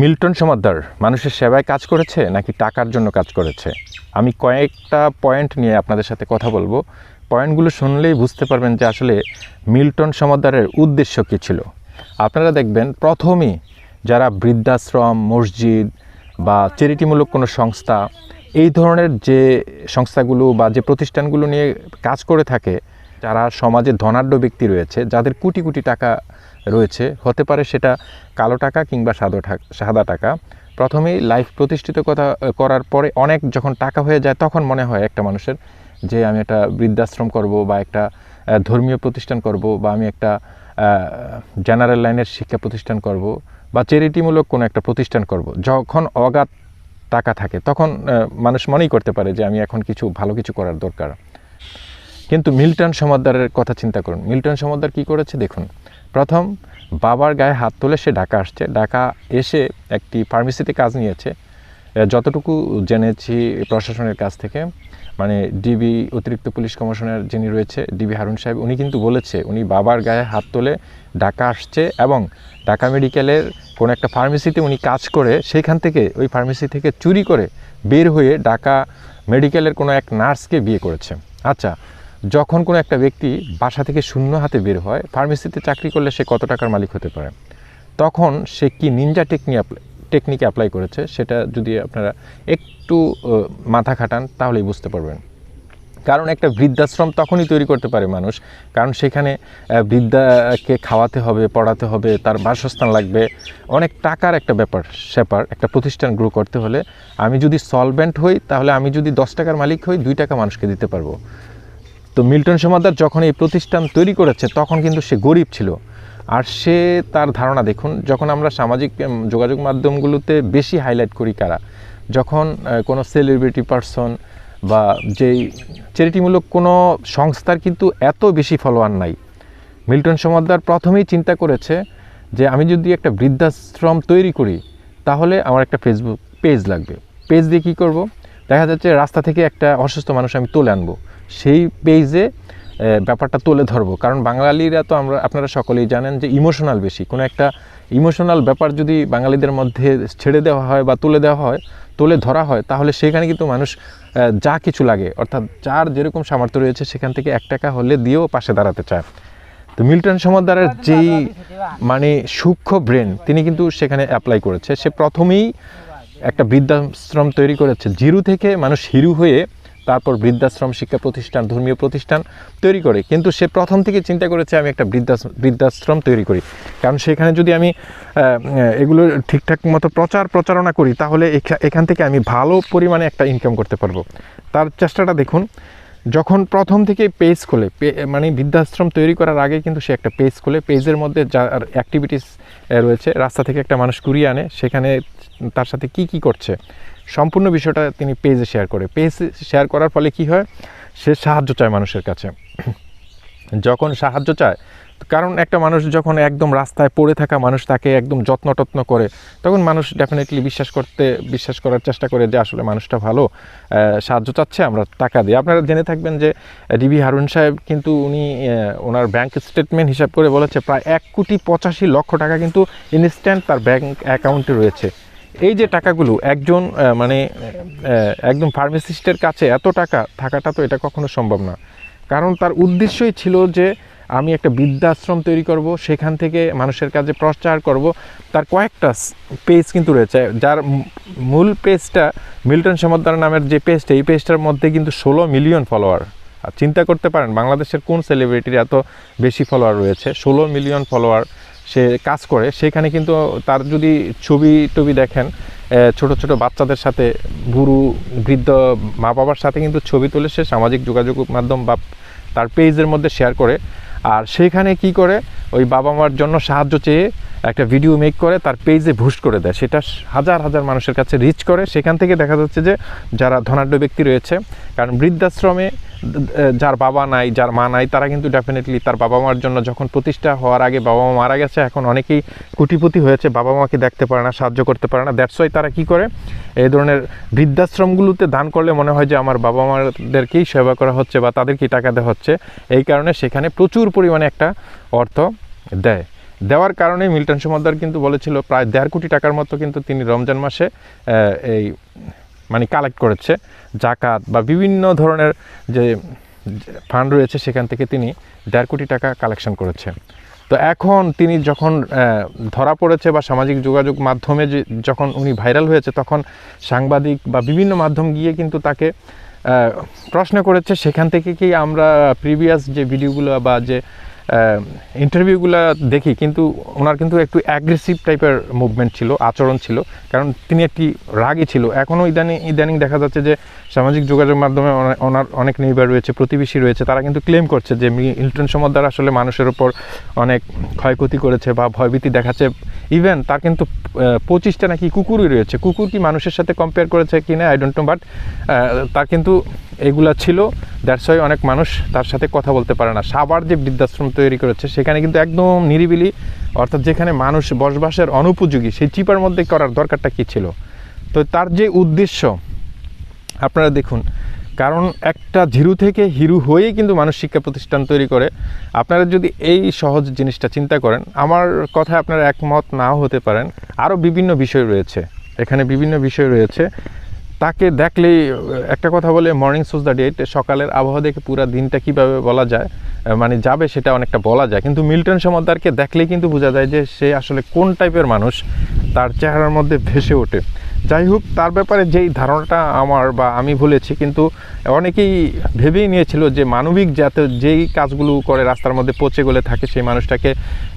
Milton Samaddar, মানুষের সেবায় কাজ করেছে নাকি টাকার জন্য কাজ করেছে? আমি কয়েকটা পয়েন্ট নিয়ে আপনাদের সাথে কথা বলব। পয়েন্টগুলো শুনলেই বুঝতে পারবেন যে আসলে মিল্টন সমাদ্দারের উদ্দেশ্য কী ছিল। আপনারা দেখবেন প্রথমেই যারা বৃদ্ধাশ্রম, মসজিদ বা চ্যারিটিমূলক কোনো সংস্থা, এই ধরনের যে সংস্থাগুলো বা যে প্রতিষ্ঠানগুলো নিয়ে কাজ করে থাকে, যারা সমাজে ধনাঢ্য ব্যক্তি রয়েছে, যাদের কোটি কোটি টাকা রয়েছে। হতে পারে সেটা কালো টাকা কিংবা সাদা টাকা সাদা টাকা। প্রথমেই লাইফ প্রতিষ্ঠিত কথা করার পরে অনেক যখন টাকা হয়ে যায় তখন মনে হয় একটা মানুষের যে আমি একটা বৃদ্ধাশ্রম করব বা একটা ধর্মীয় প্রতিষ্ঠান করব বা আমি একটা জেনারেল লাইনের শিক্ষা প্রতিষ্ঠান করব বা চ্যারিটিমূলক কোনো একটা প্রতিষ্ঠান করব। যখন অগাধ টাকা থাকে তখন মানুষ মনেই করতে পারে যে আমি এখন কিছু, ভালো কিছু করার দরকার। কিন্তু মিল্টন সমাদ্দারের কথা চিন্তা করুন। মিল্টন সমাদ্দার কি করেছে দেখুন। প্রথম, বাবার গায়ে হাত তুলে সে ঢাকা আসছে। ঢাকা এসে একটি ফার্মেসিতে কাজ নিয়েছে। যতটুকু জেনেছি প্রশাসনের কাছ থেকে মানে ডিবি অতিরিক্ত পুলিশ কমিশনার যিনি রয়েছে ডিবি হারুন সাহেব, উনি কিন্তু বলেছে, উনি বাবার গায়ে হাত তুলে ঢাকা আসছে এবং ঢাকা মেডিকেলের কোনো একটা ফার্মেসিতে উনি কাজ করে, সেইখান থেকে, ওই ফার্মেসি থেকে চুরি করে বের হয়ে ঢাকা মেডিকেলের কোনো এক নার্সকে বিয়ে করেছে। আচ্ছা যখন কোনো একটা ব্যক্তি বাসা থেকে শূন্য হাতে বের হয় ফার্মেসিতে চাকরি করলে সে কত টাকার মালিক হতে পারে? তখন সে কি নিনজা টেকনিক টেকনিক অ্যাপ্লাই করেছে? সেটা যদি আপনারা একটু মাথা খাটান, তাহলেই বুঝতে পারবেন। কারণ একটা বৃদ্ধাশ্রম তখনই তৈরি করতে পারে মানুষ। কারণ সেখানে বৃদ্ধাকে খাওয়াতে হবে, পড়াতে হবে, তার বাসস্থান লাগবে। অনেক টাকার একটা ব্যাপার স্যাপার একটা প্রতিষ্ঠান গ্রো করতে হলে। আমি যদি সলভেন্ট হই, তাহলে আমি যদি দশ টাকার মালিক হই, দুই টাকা মানুষকে দিতে পারব। তো মিল্টন সমাদার যখন এই প্রতিষ্ঠান তৈরি করেছে, তখন কিন্তু সে গরিব ছিল। আর সে তার ধারণা দেখুন, যখন আমরা সামাজিক যোগাযোগ মাধ্যমগুলোতে বেশি হাইলাইট করি কারা? যখন কোনো সেলিব্রিটি পারসন বা যেই চ্যারিটিমূলক কোনো সংস্থার কিন্তু এত বেশি ফলোয়ার নাই। মিল্টন সমাদার প্রথমেই চিন্তা করেছে যে, আমি যদি একটা বৃদ্ধাশ্রম তৈরি করি, তাহলে আমার একটা ফেসবুক পেজ লাগবে। পেজ দিয়ে কী করব? দেখা যাচ্ছে রাস্তা থেকে একটা অসুস্থ মানুষ আমি তুলে আনব। সেই পেজে ব্যাপারটা তুলে ধরবো। কারণ বাঙালিরা তো আমরা আপনারা সকলেই জানেন যে ইমোশনাল বেশি। কোনো একটা ইমোশনাল ব্যাপার যদি বাঙালিদের মধ্যে ছেড়ে দেওয়া হয় বা তুলে দেওয়া হয় তুলে ধরা হয় তাহলে সেখানে কিন্তু মানুষ যা কিছু লাগে। অর্থাৎ যার যেরকম সামর্থ্য রয়েছে সেখান থেকে এক টাকা হলে দিয়েও পাশে দাঁড়াতে চায়। তো মিল্টন সমাদ্দারের যেই মানে সূক্ষ্ম ব্রেন তিনি কিন্তু সেখানে অ্যাপ্লাই করেছে। সে প্রথমেই একটা বৃদ্ধাশ্রম তৈরি করেছে। জিরো থেকে মানুষ হিরু হয়ে তারপর বৃদ্ধাশ্রম শিক্ষা প্রতিষ্ঠান, ধর্মীয় প্রতিষ্ঠান তৈরি করে। কিন্তু সে প্রথম থেকে চিন্তা করেছে, আমি একটা বৃদ্ধাশ্রম বৃদ্ধাশ্রম তৈরি করি। কারণ সেখানে যদি আমি এগুলো ঠিকঠাক মতো প্রচার প্রচারণা করি, তাহলে এখা- এখান থেকে আমি ভালো পরিমাণে একটা ইনকাম করতে পারব। তার চেষ্টাটা দেখুন, যখন প্রথম থেকে পেজ খোলে মানে বৃদ্ধাশ্রম তৈরি করার আগে কিন্তু সে একটা পেজ খোলে। পেজের মধ্যে যার অ্যাক্টিভিটিস রয়েছে, রাস্তা থেকে একটা মানুষ কুড়িয়ে আনে, সেখানে তার সাথে কি কি করছে? সম্পূর্ণ বিষয়টা তিনি পেজে শেয়ার করে। পেজ শেয়ার করার ফলে কি হয়? সে সাহায্য চায় মানুষের কাছে। যখন সাহায্য চায়, কারণ একটা মানুষ যখন একদম রাস্তায় পড়ে থাকা মানুষ তাকে একদম যত্ন টত্ন করে, তখন মানুষ ডেফিনেটলি বিশ্বাস করতে, বিশ্বাস করার চেষ্টা করে যে আসলে মানুষটা ভালো সাহায্য চাচ্ছে, আমরা টাকা দিই। আপনারা জেনে থাকবেন যে ডিবি হারুন সাহেব কিন্তু উনি ওনার ব্যাংক স্টেটমেন্ট হিসাব করে বলেছে, প্রায় এক কোটি পঁচাশি লক্ষ টাকা কিন্তু ইনস্ট্যান্ট তার ব্যাংক অ্যাকাউন্টে রয়েছে। এই যে টাকাগুলো, একজন মানে একদম ফার্মাসিস্টের কাছে এত টাকা থাকাটা তো এটা কখনো সম্ভব না। কারণ তার উদ্দেশ্যই ছিল যে, আমি একটা বৃদ্ধাশ্রম তৈরি করব, সেখান থেকে মানুষের কাছে প্রচার করব। তার কয়েকটা পেজ কিন্তু রয়েছে, যার মূল পেজটা মিল্টন সমাদ্দার নামের যে পেজটা, এই পেজটার মধ্যে কিন্তু ষোলো মিলিয়ন ফলোয়ার। আর চিন্তা করতে পারেন, বাংলাদেশের কোন সেলিব্রিটির এত বেশি ফলোয়ার রয়েছে? ষোলো মিলিয়ন ফলোয়ার সে কাজ করে, সেখানে কিন্তু তার যদি ছবি টবি দেখেন ছোট ছোট বাচ্চাদের সাথে বুড়ু বৃদ্ধ মা বাবার সাথে কিন্তু ছবি তুলে সে সামাজিক যোগাযোগ মাধ্যম বা তার পেজের মধ্যে শেয়ার করে। আর সেখানে কি করে? ওই বাবা মার জন্য সাহায্য চেয়ে একটা ভিডিও মেক করে, তার পেজে বুস্ট করে দেয়। সেটা হাজার হাজার মানুষের কাছে রিচ করে। সেখান থেকে দেখা যাচ্ছে যে, যারা ধনাঢ্য ব্যক্তি রয়েছে, কারণ বৃদ্ধাশ্রমে, যার বাবা নাই, যার মা নাই, তারা কিন্তু ডেফিনেটলি তার বাবা মার জন্য যখন প্রতিষ্ঠা হওয়ার আগে বাবা মা মারা গেছে, এখন অনেকেই কোটিপতি হয়েছে, বাবা মাকে দেখতে পারে না, সাহায্য করতে পারে না। দ্যাটস তারা কি করে? এই ধরনের বৃদ্ধাশ্রমগুলোতে দান করলে মনে হয় যে, আমার বাবা মাদেরকেই সেবা করা হচ্ছে বা তাদেরকেই টাকা দেওয়া হচ্ছে। এই কারণে সেখানে প্রচুর পরিমাণে একটা অর্থ দেয়। দেওয়ার কারণে মিল্টন সমাদ্দার কিন্তু বলেছিল প্রায় দেড় কোটি টাকার মতো কিন্তু তিনি রমজান মাসে এই মানে কালেক্ট করেছে। জাকাত বা বিভিন্ন ধরনের যে ফান্ড রয়েছে, সেখান থেকে তিনি দেড় কোটি টাকা কালেকশন করেছে। তো এখন তিনি যখন ধরা পড়েছে বা সামাজিক যোগাযোগ মাধ্যমে যে যখন উনি ভাইরাল হয়েছে, তখন সাংবাদিক বা বিভিন্ন মাধ্যম গিয়ে কিন্তু তাকে প্রশ্ন করেছে। সেখান থেকে কি আমরা প্রিভিয়াস যে ভিডিওগুলো বা যে ইন্টারভিউগুলো দেখি, কিন্তু ওনার কিন্তু একটু অ্যাগ্রেসিভ টাইপের মুভমেন্ট ছিল, আচরণ ছিল। কারণ তিনি একটি রাগই ছিল। এখনও ইদানিং ইদানিং দেখা যাচ্ছে যে সামাজিক যোগাযোগ মাধ্যমে ওনা- ওনার অনেক নেইবার রয়েছে, প্রতিবেশী রয়েছে, তারা কিন্তু ক্লেম করছে যে মিল্টন সমদ্দার আসলে মানুষের ওপর অনেক ক্ষয়ক্ষতি করেছে বা ভয়ভীতি দেখাচ্ছে। ইভেন তার কিন্তু পঁচিশটা নাকি কুকুরই রয়েছে। কুকুর কি মানুষের সাথে কম্পেয়ার করেছে কি না আই ডোন্ট নো বাট তার কিন্তু এগুলা ছিল। দ্যাটস অনেক মানুষ তার সাথে কথা বলতে পারে না। সাবার যে বৃদ্ধাশ্রম তৈরি করেছে, সেখানে কিন্তু একদম নিরিবিলি, অর্থাৎ যেখানে মানুষ বসবাসের অনুপযোগী, সেই চিপার মধ্যে করার দরকারটা কী ছিল? তো তার যে উদ্দেশ্য, আপনারা দেখুন, কারণ একটা জিরু থেকে হিরু হয়েই কিন্তু মানুষ শিক্ষা প্রতিষ্ঠান তৈরি করে। আপনারা যদি এই সহজ জিনিসটা চিন্তা করেন, আমার কথায় আপনারা একমত নাও হতে পারেন, আরও বিভিন্ন বিষয় রয়েছে, এখানে বিভিন্ন বিষয় রয়েছে। তাকে দেখলেই, একটা কথা বলে মর্নিং সোজ দ্য ডেট সকালের আবহাওয়া দেখে পুরো দিনটা কীভাবে বলা যায় মানে যাবে সেটা অনেকটা বলা যায়। কিন্তু মিল্টন সমাদ্দারকে দেখলেই কিন্তু বোঝা যায় যে সে আসলে কোন টাইপের মানুষ, তার চেহারার মধ্যে ভেসে ওঠে। যাই হোক, তার ব্যাপারে যেই ধারণাটা আমার বা আমি বলেছি কিন্তু অনেকেই ভেবেই নিয়েছিল যে মানবিক যাতে যেই কাজগুলো করে রাস্তার মধ্যে পচে গলে থাকে, সেই মানুষটাকে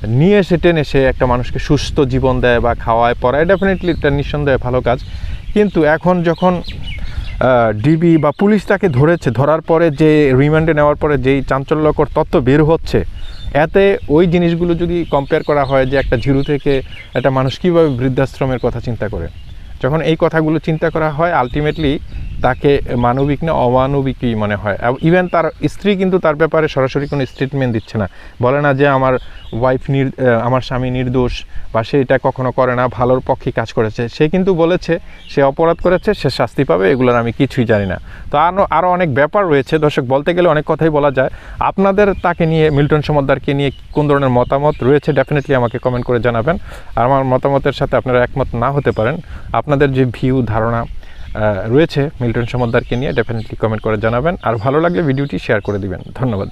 নিয়ে এসে টেনে সে একটা মানুষকে সুস্থ জীবন দেয় বা খাওয়ায়, পড়ায়। ডেফিনেটলি এটা নিঃসন্দেহে ভালো কাজ। কিন্তু এখন যখন ডিবি বা পুলিশ তাকে ধরেছে, ধরার পরে যে রিমান্ডে নেওয়ার পরে যেই চাঞ্চল্যকর তত্ত্ব বের হচ্ছে, এতে ওই জিনিসগুলো যদি কম্পেয়ার করা হয় যে একটা ঝিরু থেকে একটা মানুষ কীভাবে বৃদ্ধাশ্রমের কথা চিন্তা করে। যখন এই কথাগুলো চিন্তা করা হয় আলটিমেটলি তাকে মানবিক না অমানবিকই মনে হয়। ইভেন তার স্ত্রী কিন্তু তার ব্যাপারে সরাসরি কোনো স্টেটমেন্ট দিচ্ছে না। বলে না যে আমার ওয়াইফ নির আমার স্বামী নির্দোষ বা সে এটা কখনো করে না, ভালোর পক্ষে কাজ করেছে। সে কিন্তু বলেছে, সে অপরাধ করেছে, সে শাস্তি পাবে, এগুলোর আমি কিছুই জানি না। তো আরও আরও অনেক ব্যাপার রয়েছে। দর্শক, বলতে গেলে অনেক কথাই বলা যায়। আপনাদের তাকে নিয়ে, মিল্টন সমদ্দারকে নিয়ে কোন ধরনের মতামত রয়েছে ডেফিনেটলি আমাকে কমেন্ট করে জানাবেন। আর আমার মতামতের সাথে আপনারা একমত না হতে পারেন। আপনাদের যে ভিউ ধারণা রয়েছে, মিল্টন সমদ্দারকে নিয়ে। ডেফিনেটলি কমেন্ট করে জানাবেন। আর ভালো লাগলে ভিডিওটি শেয়ার করে দিবেন। ধন্যবাদ।